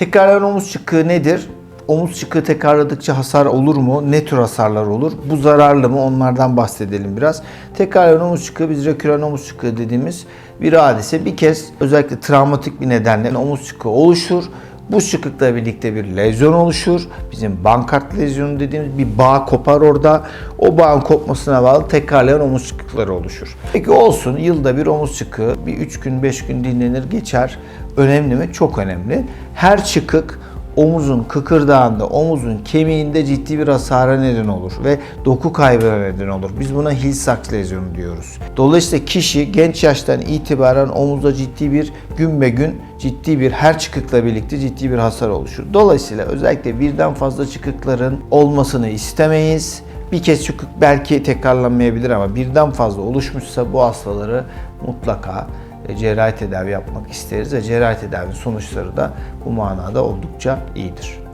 Tekrarlayan omuz çıkığı nedir? Omuz çıkığı tekrarladıkça hasar olur mu? Ne tür hasarlar olur? Bu zararlı mı? Onlardan bahsedelim biraz. Tekrarlayan omuz çıkığı biz reküren omuz çıkığı dediğimiz bir hadise. Bir kez özellikle travmatik bir nedenle omuz çıkığı oluşur. Bu çıkıkla birlikte bir lezyon oluşur. Bizim bankart lezyonu dediğimiz bir bağ kopar orada. O bağın kopmasına bağlı tekrarlayan omuz çıkıkları oluşur. Peki olsun yılda bir omuz çıkığı bir 3 gün 5 gün dinlenir geçer. Önemli mi? Çok önemli. Her çıkık omuzun kıkırdağında, omuzun kemiğinde ciddi bir hasara neden olur ve doku kaybına neden olur. Biz buna Hill-Sachs lezyonu diyoruz. Dolayısıyla kişi genç yaştan itibaren omuzda ciddi bir gün be gün ciddi bir her çıkıkla birlikte ciddi bir hasar oluşur. Dolayısıyla özellikle birden fazla çıkıkların olmasını istemeyiz. Bir kez çıkık belki tekrarlanmayabilir ama birden fazla oluşmuşsa bu hastaları mutlaka e, cerrahi tedavi yapmak isteriz ve cerrahi tedavinin sonuçları da bu manada oldukça iyidir.